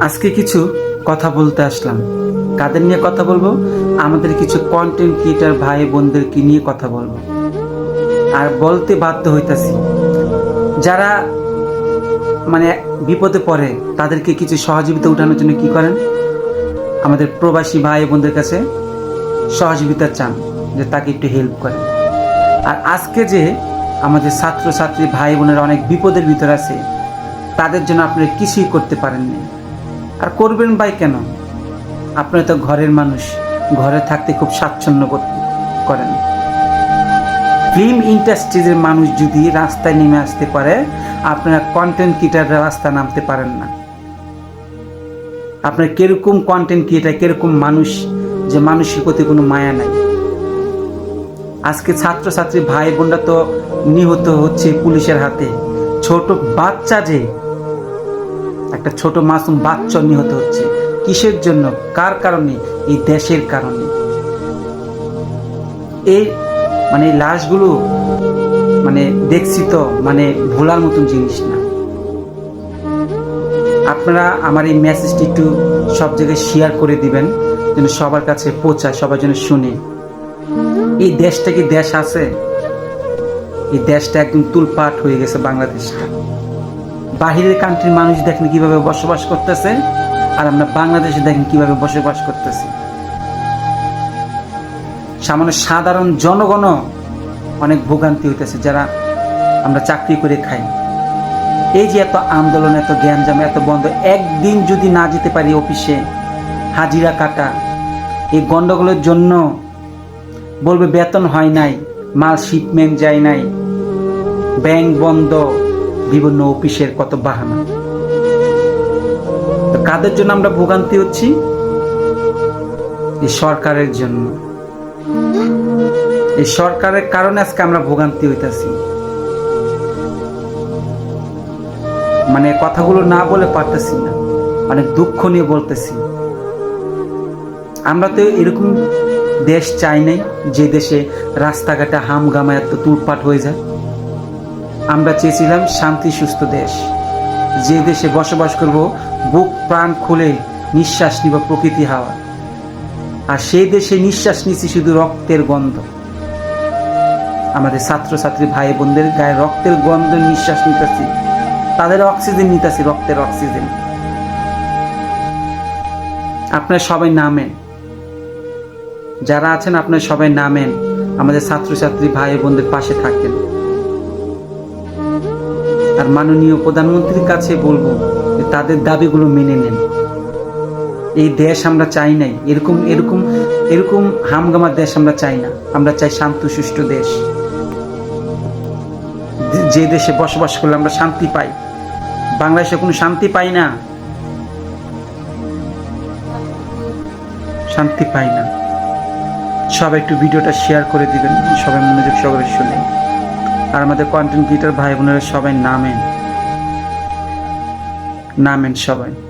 আজকে কিছু কথা বলতে আসলাম। কাদের নিয়ে কথা বলব? আমাদের কিছু কন্টেন্ট ক্রিয়েটার ভাই বোনদেরকে নিয়ে কথা বলব। আর বলতে বাধ্য হইতাছি। যারা মানে বিপদে পড়ে, তাদেরকে কিছু সহযোগিতা উঠানোর জন্য কি করেন? আমাদের প্রবাসী ভাই বোনদের কাছে সহযোগিতা চান, যে তাকে একটু হেল্প করেন। আর আজকে যে আমাদের ছাত্রছাত্রী ভাই বোনেরা অনেক বিপদের ভিতর আছে, তাদের জন্য আপনারা কিছুই করতে পারেননি। করবেন ভাই কেন? আপনারা তো ঘরের মানুষ, ঘরে থাকতে খুব স্বাচ্ছন্দ্য করেন। ফিল্ম ইন্ডাস্ট্রিজের মানুষ যদি রাস্তায় নেমে আসতে পারে, আপনারা কন্টেন্ট ক্রিয়েটাররা রাস্তা নামতে পারেন না। আপনার কীরকম কন্টেন্ট ক্রিয়েটার কীরকম মানুষ, যে মানুষের প্রতি কোনো মায়া নাই। আজকে ছাত্রছাত্রী ভাই বোনরা তো নিহত হচ্ছে পুলিশের হাতে। ছোট বাচ্চা যে একটা ছোট মাসুম বাচ্চা নিহত হচ্ছে। কিসের জন্য? কার কারণে? এই দেশের কারণে। এই মানে লাশগুলো মানে দেখছি তো মানে ভোলার মতন জিনিস না। আপনারা আমার এই মেসেজটি একটু সব জায়গায় শেয়ার করে দিবেন, যেন সবার কাছে পৌঁছায় সবার যেন শুনে। এই দেশটা কি দেশ আছে? এই দেশটা একদম তুলপাট হয়ে গেছে বাংলাদেশটা। বাহিরের কান্ট্রির মানুষ দেখেন কীভাবে বসবাস করতেছে, আর আমরা বাংলাদেশে দেখেন কীভাবে বসবাস করতেছি। সামান্য সাধারণ জনগণ অনেক ভোগান্তি হইতেছে যারা আমরা চাকরি করে খাই। এই যে এত আন্দোলন, এত জ্ঞানজাম এত বন্ধ, একদিন যদি না যেতে পারি অফিসে, হাজিরা কাটা, এই গন্ডগোলের জন্য বলবে বেতন হয় নাই, মাল শিপমেন্ট যায় নাই ব্যাংক বন্ধ বিভিন্ন অফিসের কত বাহানা। কাদের জন্য আমরা ভোগান্তি হচ্ছি? এই সরকারের জন্য। এই সরকারের কারণে আজকে আমরা ভোগান্তি হইতাছি। মানে কথাগুলো না বলে পারতেছি না। অনেক দুঃখ নিয়ে বলতেছি। আমরা তো এরকম দেশ চাই নাই, যে দেশে রাস্তাঘাটে হামগামা এত তুলপাট হয়ে যায়। আমরা চেয়েছিলাম শান্তি, সুস্থ দেশ। যে দেশে বসবাস করব, বুক, প্রাণ খুলে নিঃশ্বাস নিব প্রকৃতি হাওয়া। আর সেই দেশে নিঃশ্বাস নিচ্ছি শুধু রক্তের গন্ধ। আমাদের ছাত্রছাত্রী ভাই বোনদের গায়ে রক্তের গন্ধ নিঃশ্বাস নিতেছি। তাদের অক্সিজেন নিতেছি, রক্তের অক্সিজেন। আপনারা সবাই নামেন। যারা আছেন, আপনারা সবাই নামেন। আমাদের ছাত্রছাত্রী ভাই বোনদের পাশে থাকেন। আর মাননীয় প্রধানমন্ত্রীর কাছে বলব যে তাদের দাবিগুলো মেনে নেন। এই দেশ আমরা চাই নাই। এরকম এরকম এরকম হামগামার দেশ আমরা চাই না। আমরা চাই শান্ত, সুষ্ঠু দেশ। যে দেশে বসবাস করলে আমরা শান্তি পাই। বাংলাদেশে কোনো শান্তি পাই না। শান্তি পাই না। সবাই একটু ভিডিওটা শেয়ার করে দিবেন। সবাই মনোযোগ সহকারে শুনে। আর আমাদের কন্টেন্ট ক্রিয়েটার ভাই বোনেরা সবাই নামেন। নামেন সবাই।